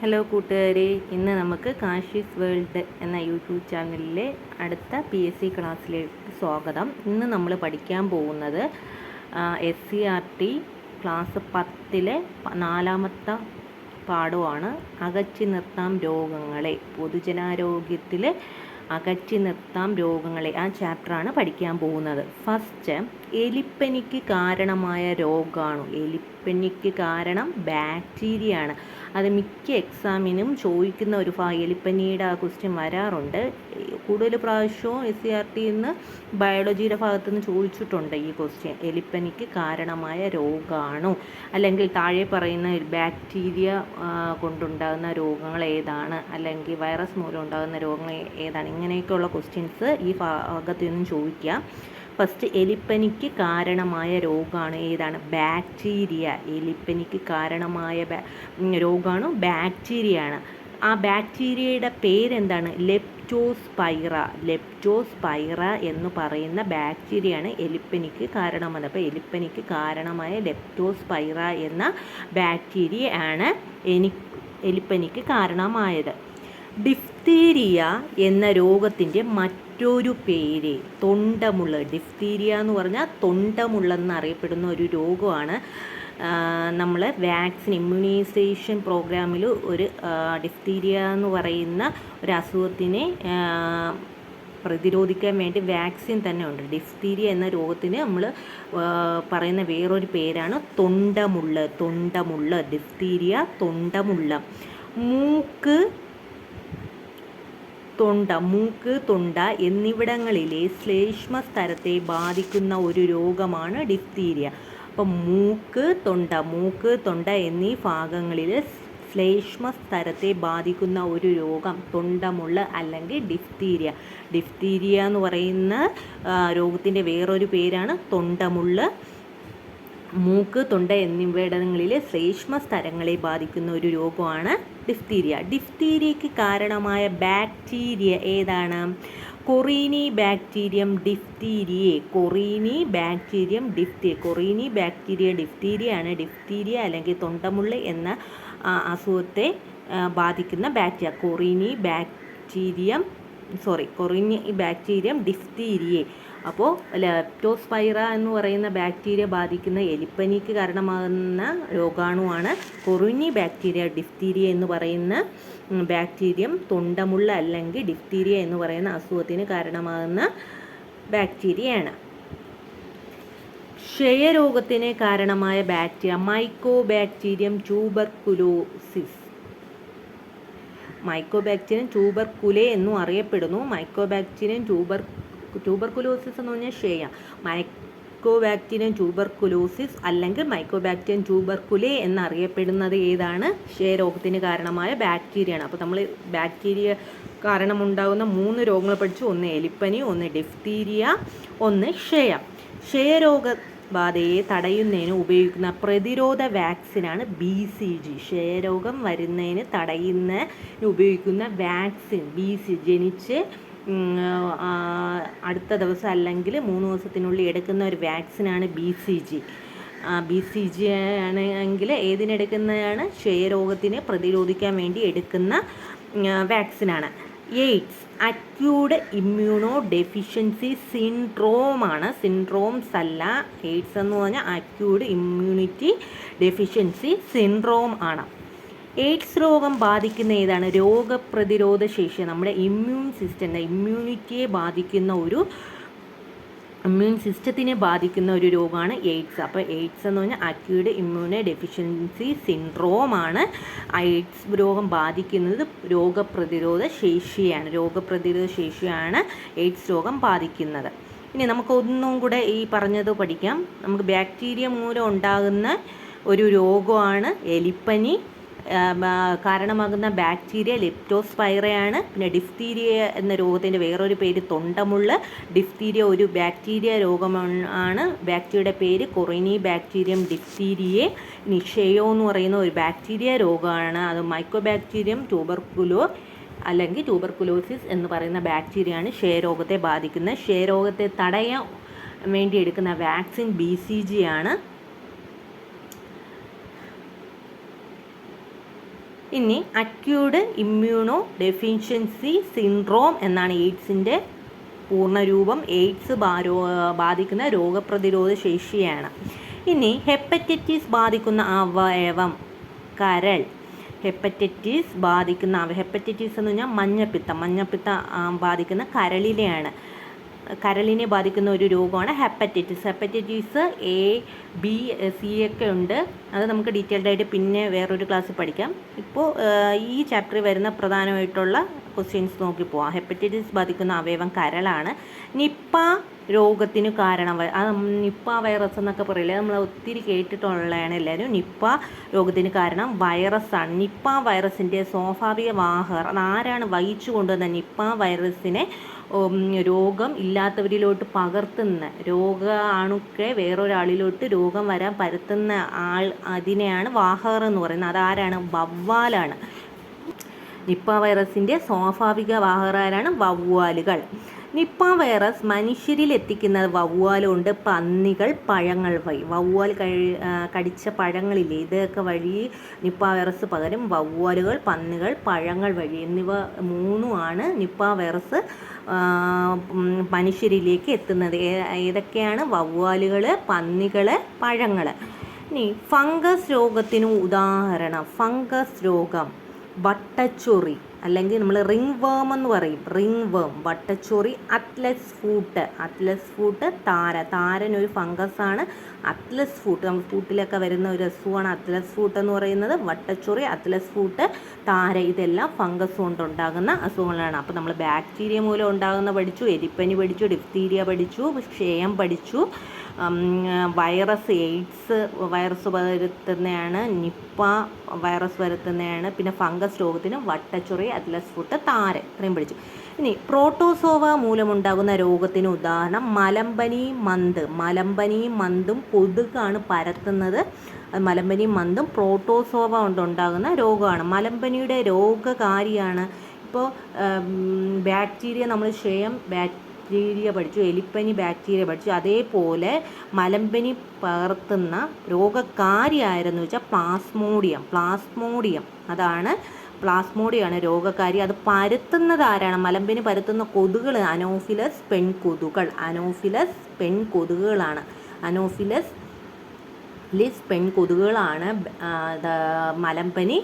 Hello കൂട്ടുകാരെ. ഇന്ന് നമുക്ക് കാശീസ് വേൾഡ് എന്ന യൂട്യൂബ് ചാനലിലെ അടുത്ത പി എസ് സി ക്ലാസ്സിലേക്ക് സ്വാഗതം. ഇന്ന് നമ്മൾ പഠിക്കാൻ പോകുന്നത് S C R T class പത്തിലെ നാലാമത്തെ പാഠമാണ് അകറ്റി നിർത്താം രോഗങ്ങളെ. പൊതുജനാരോഗ്യത്തിൽ അകറ്റി നിർത്താം രോഗങ്ങളെ. ആ ചാപ്റ്ററാണ് പഠിക്കാൻ പോകുന്നത്. ഫസ്റ്റ് എലിപ്പനിക്ക് കാരണമായ രോഗമാണ് എലിപ്പനിക്ക് കാരണം ബാക്ടീരിയ ആണ് അത് മിക്ക എക്സാമിനും ചോദിക്കുന്ന ഒരു എലിപ്പനിയുടെ ആ ക്വസ്റ്റ്യൻ വരാറുണ്ട്. കൂടുതൽ പ്രാവശ്യവും എസ് സി ആർ ടിയിൽ നിന്ന് ബയോളജിയുടെ ഭാഗത്തു നിന്ന് ചോദിച്ചിട്ടുണ്ട് ഈ ക്വസ്റ്റ്യൻ എലിപ്പനിക്ക് കാരണമായ രോഗമാണോ അല്ലെങ്കിൽ താഴെ പറയുന്ന ബാക്ടീരിയ കൊണ്ടുണ്ടാകുന്ന രോഗങ്ങൾ ഏതാണ്? അല്ലെങ്കിൽ വൈറസ് മൂലം ഉണ്ടാകുന്ന രോഗങ്ങൾ ഏതാണ്? ഇങ്ങനെയൊക്കെയുള്ള ക്വസ്റ്റ്യൻസ് ഈ ഭാഗത്തു നിന്നും ചോദിക്കുക. ഫസ്റ്റ് എലിപ്പനിക്ക് കാരണമായ രോഗമാണ് ഏതാണ്? ബാക്ടീരിയ എലിപ്പനിക്ക് കാരണമായ രോഗമാണ് ബാക്ടീരിയ ആണ്. ആ ബാക്ടീരിയയുടെ പേരെന്താണ്? ലെപ്റ്റോസ്പൈറ ലെപ്റ്റോസ്പൈറ എന്ന് പറയുന്ന ബാക്ടീരിയയാണ് എലിപ്പനിക്ക് കാരണമായത്. അപ്പോൾ എലിപ്പനിക്ക് കാരണമായ ലെപ്റ്റോസ്പൈറ എന്ന ബാക്ടീരിയ ആണ് എനി എലിപ്പനിക്ക് കാരണമായത്. ഡിഫ്തീരിയ എന്ന രോഗത്തിന്റെ മറ്റൊരു പേര്. തൊണ്ടമുള്ള ഡിഫ്തീരിയ എന്ന് പറഞ്ഞാൽ തൊണ്ടമുള്ളെന്ന് അറിയപ്പെടുന്ന ഒരു രോഗമാണ്. നമ്മൾ വാക്സിൻ ഇമ്മ്യൂണൈസേഷൻ പ്രോഗ്രാമിൽ ഒരു ഡിഫ്തീരിയ എന്ന് പറയുന്ന ഒരു അസുഖത്തിനെ പ്രതിരോധിക്കാൻ വേണ്ടി വാക്സിൻ തന്നെ ഉണ്ട്. ഡിഫ്തീരിയ എന്ന രോഗത്തിന് നമ്മൾ പറയുന്ന വേറൊരു പേരാണ് തൊണ്ടമുള്ള തൊണ്ടമുള്ള ഡിഫ്തീരിയ തൊണ്ടമുള്ള. മൂക്ക് തൊണ്ട മൂക്ക് തൊണ്ട എന്നിവിടങ്ങളിലെ ശ്ലേഷ്മ സ്ഥലത്തെ ബാധിക്കുന്ന ഒരു രോഗമാണ് ഡിഫ്തീരിയ. അപ്പം മൂക്ക് തൊണ്ട മൂക്ക് തൊണ്ട എന്നീ ഭാഗങ്ങളിൽ ശ്ലേഷ്മ സ്ഥലത്തെ ബാധിക്കുന്ന ഒരു രോഗം തൊണ്ടമുള്ള അല്ലെങ്കിൽ ഡിഫ്തീരിയ. ഡിഫ്തീരിയ എന്ന് പറയുന്ന രോഗത്തിന്റെ വേറൊരു പേരാണ് തൊണ്ടമുള്ള മൂക്ക് തൊണ്ട എന്നിവിടങ്ങളിലെ ശ്ലേഷ്മ സ്ഥലങ്ങളെ ബാധിക്കുന്ന ഒരു രോഗമാണ് ഡിഫ്തീരിയ. ഡിഫ്തീരിയയ്ക്ക് കാരണമായ ബാക്ടീരിയ ഏതാണ്? Corynebacterium diphtheriae. കൊറീനി ബാക്ടീരിയം ഡിഫ്തി കൊറീനി ബാക്ടീരിയ ഡിഫ്തീരിയ ആണ് ഡിഫ്തീരിയ അല്ലെങ്കിൽ തൊണ്ടമുള്ള എന്ന അസുഖത്തെ ബാധിക്കുന്ന bacteria. Corynebacterium sorry corynebacterium diphtheriae. അപ്പോൾ ലാപ്റ്റോസ്പൈറ എന്ന് പറയുന്ന ബാക്ടീരിയ ബാധിക്കുന്ന എലിപ്പനിക്ക് കാരണമാകുന്ന രോഗാണുവാണ് കൊറിനി ബാക്ടീരിയ ഡിഫ്തീരിയ എന്ന് പറയുന്ന ബാക്ടീരിയം തൊണ്ടമുള്ള അല്ലെങ്കിൽ ഡിഫ്തീരിയ എന്ന് പറയുന്ന അസുഖത്തിന് കാരണമാകുന്ന ബാക്ടീരിയയാണ് ക്ഷയരോഗത്തിന് കാരണമായ bacteria Mycobacterium tuberculosis Mycobacterium tuberculae എന്നും അറിയപ്പെടുന്നു. മൈക്കോബാക്ടീരിയം ട്യൂബർ ട്യൂബർകുലോസിസ് എന്ന് പറഞ്ഞാൽ ക്ഷയം. മൈക്കോബാക്ടീരിയം ട്യൂബർകുലോസിസ് അല്ലെങ്കിൽ മൈക്കോബാക്ടീരിയം ട്യൂബർകുലെ എന്നറിയപ്പെടുന്നത് ഏതാണ്? ക്ഷയരോഗത്തിന് കാരണമായ ബാക്ടീരിയയാണ് അപ്പോൾ നമ്മൾ ബാക്ടീരിയ കാരണമുണ്ടാകുന്ന മൂന്ന് രോഗങ്ങൾ പഠിച്ചു. ഒന്ന് എലിപ്പനി ഒന്ന് ഡിഫ്തീരിയ ഒന്ന് ക്ഷയം. ക്ഷയരോഗ ബാധയെ തടയുന്നതിന് ഉപയോഗിക്കുന്ന പ്രതിരോധ വാക്സിനാണ് ബി സി ജി ക്ഷയരോഗം വരുന്നതിന് തടയുന്നതിന് ഉപയോഗിക്കുന്ന വാക്സിൻ ബി സി ജനിച്ച് അടുത്ത ദിവസം അല്ലെങ്കിൽ മൂന്ന് ദിവസത്തിനുള്ളിൽ എടുക്കുന്ന ഒരു വാക്സിനാണ് B C G B C G ആണെങ്കിൽ ഏതിനെടുക്കുന്നതാണ് ക്ഷയരോഗത്തിനെ പ്രതിരോധിക്കാൻ വേണ്ടി എടുക്കുന്ന വാക്സിനാണ്. എയ്ഡ്സ് അക്യൂഡ് ഇമ്മ്യൂണോ ഡെഫിഷ്യൻസി സിൻഡ്രോമാണ്. സിൻഡ്രോംസ് അല്ല എയ്ഡ്സ് എന്ന് പറഞ്ഞാൽ അക്യൂഡ് ഇമ്മ്യൂണിറ്റി ഡെഫിഷ്യൻസി സിൻഡ്രോം ആണ്. എയ്ഡ്സ് രോഗം ബാധിക്കുന്ന ഏതാണ്? രോഗപ്രതിരോധ ശേഷി നമ്മുടെ ഇമ്മ്യൂൺ സിസ്റ്റം ഇമ്മ്യൂണിറ്റിയെ ബാധിക്കുന്ന ഒരു ഇമ്മ്യൂൺ സിസ്റ്റത്തിനെ ബാധിക്കുന്ന ഒരു രോഗമാണ് എയ്ഡ്സ്. അപ്പോൾ എയ്ഡ്സ് എന്ന് പറഞ്ഞാൽ അക്യൂഡ് ഇമ്മ്യൂണോ ഡെഫിഷ്യൻസി സിൻഡ്രോമാണ് എയ്ഡ്സ് രോഗം ബാധിക്കുന്നത് രോഗപ്രതിരോധ ശേഷിയാണ് രോഗപ്രതിരോധ ശേഷിയാണ് എയ്ഡ്സ് രോഗം ബാധിക്കുന്നത്. ഇനി നമുക്ക് ഒന്നും കൂടെ ഈ പറഞ്ഞത് പഠിക്കാം. നമുക്ക് ബാക്ടീരിയ മൂലം ഉണ്ടാകുന്ന ഒരു രോഗമാണ് എലിപ്പനി. കാരണമാകുന്ന ബാക്ടീരിയ ലെപ്റ്റോസ്പൈറയാണ്. പിന്നെ ഡിഫ്തീരിയ എന്ന രോഗത്തിന്റെ വേറൊരു പേര് തൊണ്ടമുള്ള ഡിഫ്തീരിയ. ഒരു ബാക്ടീരിയ രോഗമാണ് ബാക്ടീരിയയുടെ പേര് കൊറിനി ബാക്ടീരിയം ഡിഫ്തീരിയെ നിഷയോ എന്ന് പറയുന്ന ഒരു ബാക്ടീരിയ രോഗമാണ്. അത് മൈക്രോ ബാക്ടീരിയം ട്യൂബർക്കുലോ അല്ലെങ്കിൽ ട്യൂബർകുലോസിസ് എന്ന് പറയുന്ന ബാക്ടീരിയയാണ് ക്ഷയരോഗത്തെ ബാധിക്കുന്നത്. ക്ഷയരോഗത്തെ തടയാൻ വേണ്ടി എടുക്കുന്ന വാക്സിൻ ബി സി ജി ആണ്. ഇനി അക്യൂഡ് ഇമ്മ്യൂണോ ഡെഫിഷ്യൻസി സിൻഡ്രോം എന്നാണ് എയ്ഡ്സിന്റെ പൂർണരൂപം എയ്ഡ്സ് ബാരോ ബാധിക്കുന്ന രോഗപ്രതിരോധ ശേഷിയാണ്. ഇനി ഹെപ്പറ്റൈറ്റിസ് ബാധിക്കുന്ന അവയവം കരൾ. ഹെപ്പറ്റൈറ്റിസ് ബാധിക്കുന്ന അവ ഹെപ്പറ്റൈറ്റിസ് എന്ന് പറഞ്ഞാൽ മഞ്ഞപ്പിത്തം. മഞ്ഞപ്പിത്തം ബാധിക്കുന്ന കരളിനെയാണ്. കരളിനെ ബാധിക്കുന്ന ഒരു രോഗമാണ് hepatitis. Hepatitis A B C ഒക്കെ ഉണ്ട്. അത് നമുക്ക് ഡീറ്റെയിൽഡ് ആയിട്ട് പിന്നെ വേറൊരു ക്ലാസ്സിൽ പഠിക്കാം. ഇപ്പോൾ ഈ ചാപ്റ്ററിൽ വരുന്ന പ്രധാനമായിട്ടുള്ള ക്വസ്റ്റ്യൻസ് നോക്കി പോവാം ഹെപ്പറ്റൈറ്റിസ് ബാധിക്കുന്ന അവയവം കരളാണ്. നിപ്പ രോഗത്തിന് കാരണം. നിപ്പ വൈറസ് എന്നൊക്കെ പറയില്ലേ? നമ്മൾ ഒത്തിരി കേട്ടിട്ടുള്ളതാണ് എല്ലാവരും. നിപ്പ രോഗത്തിന് കാരണം വൈറസാണ് നിപ്പ വൈറസിന്റെ സ്വാഭാവിക വാഹർ ആരാണ് വഹിച്ചു കൊണ്ടുവന്ന നിപ്പ വൈറസിനെ രോഗം ഇല്ലാത്തവരിലോട്ട് പകർത്തുന്ന രോഗ അണുക്കെ വേറൊരാളിലോട്ട് രോഗം വരാൻ പരത്തുന്ന ആൾ അതിനെയാണ് വാഹർ എന്ന് പറയുന്നത്. അതാരാണ് വവ്വാലാണ്. നിപ്പ വൈറസിന്റെ സ്വാഭാവിക വാഹകരാണ് വവ്വാലുകൾ. നിപ്പ വൈറസ് മനുഷ്യരിൽ എത്തിക്കുന്ന വവ്വാലുണ്ട്. പന്നികൾ പഴങ്ങൾ വഴി. വവ്വാൽ കഴി കടിച്ച പഴങ്ങളില്ലേ? ഇതൊക്കെ വഴി നിപ്പ വൈറസ് പകരം വവ്വാലുകൾ പന്നികൾ പഴങ്ങൾ വഴി എന്നിവ മൂന്നുമാണ് നിപ്പ വൈറസ് മനുഷ്യരിലേക്ക് എത്തുന്നത്. ഏതൊക്കെയാണ്? വവ്വാലുകൾ പന്നികൾ പഴങ്ങൾ ഇനി ഫംഗസ് രോഗത്തിന് ഉദാഹരണം. ഫംഗസ് രോഗം. വട്ടച്ചൊറി. അല്ലെങ്കിൽ നമ്മൾ റിംഗ് വേം എന്ന് പറയും. റിംഗ് വേം വട്ടച്ചോറി അത്ലസ് ഫൂട്ട് അത്ലസ് ഫൂട്ട് താര. താരൻ ഒരു ഫംഗസാണ് അത്ലസ് ഫൂട്ട് നമ്മൾ ഫൂട്ടിലൊക്കെ വരുന്ന ഒരു അസുഖമാണ് അത്ലസ് ഫൂട്ട് എന്ന് പറയുന്നത് വട്ടച്ചോറി അത്ലസ് ഫൂട്ട് താര. ഇതെല്ലാം ഫംഗസ് കൊണ്ടുണ്ടാകുന്ന അസുഖങ്ങളാണ്. അപ്പോൾ നമ്മൾ ബാക്ടീരിയ മൂലം ഉണ്ടാകുന്ന പഠിച്ചു എലിപ്പനി പഠിച്ചു ഡിഫ്തീരിയ പഠിച്ചു ക്ഷയം പഠിച്ചു. വൈറസ് എയ്ഡ്സ് വൈറസ് വരുത്തുന്നതാണ് നിപ്പ വൈറസ് വരുത്തുന്നതാണ് പിന്നെ ഫംഗസ് രോഗത്തിന് വട്ടച്ചൊറി അറ്റ്ലസ് ഫുട്ട് താര ഇത്രയും പഠിച്ചു ഇനി പ്രോട്ടോസോവ മൂലമുണ്ടാകുന്ന രോഗത്തിന് ഉദാഹരണം മലമ്പനി മന്ത്. മലമ്പനി മന്തും കൊതുകാണ് പരത്തുന്നത്. മലമ്പനി മന്തും പ്രോട്ടോസോവ കൊണ്ടുണ്ടാകുന്ന രോഗമാണ്. മലമ്പനിയുടെ രോഗകാരിയാണ്. ഇപ്പോൾ ബാക്ടീരിയ നമ്മൾ ക്ഷയം ബാക്ടീരിയ ബാക്ടീരിയ പഠിച്ചു എലിപ്പനി ബാക്ടീരിയ പഠിച്ചു അതേപോലെ മലമ്പനി പകർത്തുന്ന രോഗകാരിയായിരുന്നു വെച്ചാൽ പ്ലാസ്മോഡിയം പ്ലാസ്മോഡിയം അതാണ് പ്ലാസ്മോഡിയാണ് രോഗകാരി. അത് പരത്തുന്നത് ആരാണ്? മലമ്പനി പരത്തുന്ന കൊതുകൾ അനോഫിലസ് പെൺകൊതുകൾ. അനോഫിലസ് പെൺകൊതുകുകളാണ് അനോഫിലസ് ലിസ് പെൺകൊതുകുകളാണ് മലമ്പനി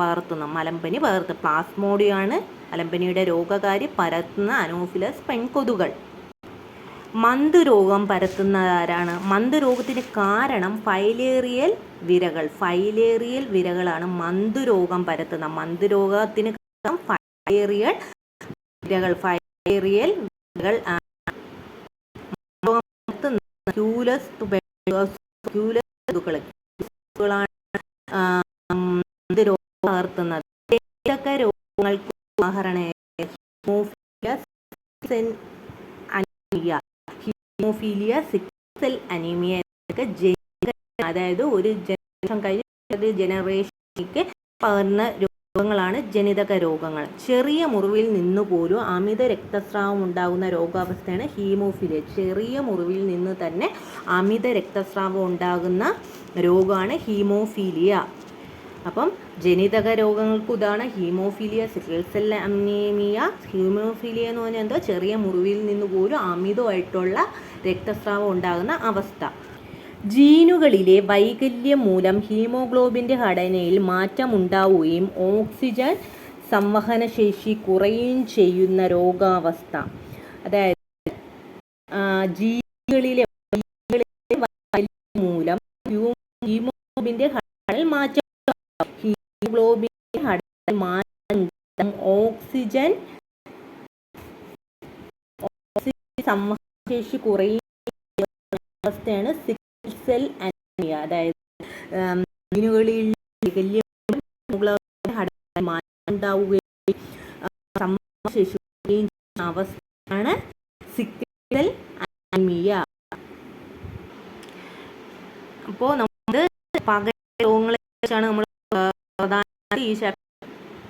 പകർത്തുന്നത് മലമ്പനി പകർത്തുന്നത് പ്ലാസ്മോഡിയാണ് അലമ്പനിയുടെ രോഗകാരി പരത്തുന്ന അനോഫിലസ് പെൺകൊതുകൾ. മന്ത് രോഗം പരത്തുന്നതാരാണ് മന്ത് രോഗത്തിന് കാരണം ഫൈലേറിയൽ വിരകൾ. ഫൈലേറിയൽ വിരകളാണ് മന്ത് രോഗം പരത്തുന്ന. മന്ത് രോഗത്തിന് കാരണം ഫൈലേറിയൽ വിരകൾ. ഫൈലേറിയൽ വിരകൾ ക്യൂലസ് രോഗം പകർത്തുന്നത്. ഇതൊക്കെ രോഗങ്ങൾക്ക് ഉദാഹരണം അനീമിയ ഹീമോഫീലിയ അനീമിയ അതായത് ഒരു ജനറേഷൻ കഴിഞ്ഞ ജനറേഷനിലേക്ക് പകർന്ന രോഗങ്ങളാണ് ജനിതക രോഗങ്ങൾ. ചെറിയ മുറിവിൽ നിന്ന് പോലും അമിത രക്തസ്രാവം ഉണ്ടാകുന്ന രോഗാവസ്ഥയാണ് ഹീമോഫീലിയ. ചെറിയ മുറിവിൽ നിന്ന് തന്നെ അമിത രക്തസ്രാവം ഉണ്ടാകുന്ന രോഗമാണ് ഹീമോഫീലിയ. അപ്പം ജനിതക രോഗങ്ങൾക്ക് ഉദാഹരണം haemophilia sickle cell anaemia haemophilia എന്ന് പറഞ്ഞാൽ എന്തോ? ചെറിയ മുറിവിൽ നിന്ന് പോലും അമിതമായിട്ടുള്ള രക്തസ്രാവം ഉണ്ടാകുന്ന അവസ്ഥ. ജീനുകളിലെ വൈകല്യം മൂലം ഹീമോഗ്ലോബിന്റെ ഘടനയിൽ മാറ്റമുണ്ടാവുകയും ഓക്സിജൻ സംവഹന ശേഷി കുറയുകയും ചെയ്യുന്ന രോഗാവസ്ഥ. അതായത് ജീനുകളിലെ മൂലം ഹീമോഗ്ലോബിന്റെ ഘടനയിൽ മാറ്റം ഹീമോഗ്ലോബിൻ ഓക്സിജൻ സംവഹനശേഷി കുറയുന്ന അവസ്ഥയാണ് സിക്കിൾ സെൽ അനീമിയ അതായത് അവസ്ഥയാണ് സിക്കിൾ അനീമിയ അപ്പോൾ നമ്മൾ പകൽ കുറിച്ചാണ് നമ്മൾ പ്രധാന ഈ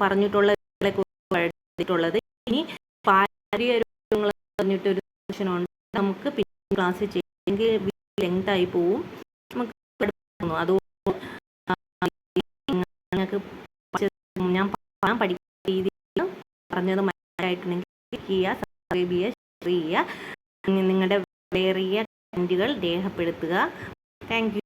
പറഞ്ഞിട്ടുള്ള പറഞ്ഞിട്ടുള്ളത് ഇനി പാരമ്പര്യ രോഗങ്ങൾ പറഞ്ഞിട്ടൊരു ഉണ്ട് നമുക്ക് പിന്നെ ക്ലാസ് ചെയ്യെങ്കിൽ ലെങ്ത് ആയി പോവും. നമുക്ക് അതുകൊണ്ട് ഞാൻ പറയാൻ പഠിക്കുന്ന രീതിയിൽ പറഞ്ഞത് മനസ്സിലായിട്ടുണ്ടെങ്കിൽ ചെയ്യുക സബ്സ്ക്രൈബ് ചെയ്യുക ഷെയർ ചെയ്യുക. നിങ്ങളുടെ വേറിയ കമന്റുകൾ രേഖപ്പെടുത്തുക. താങ്ക്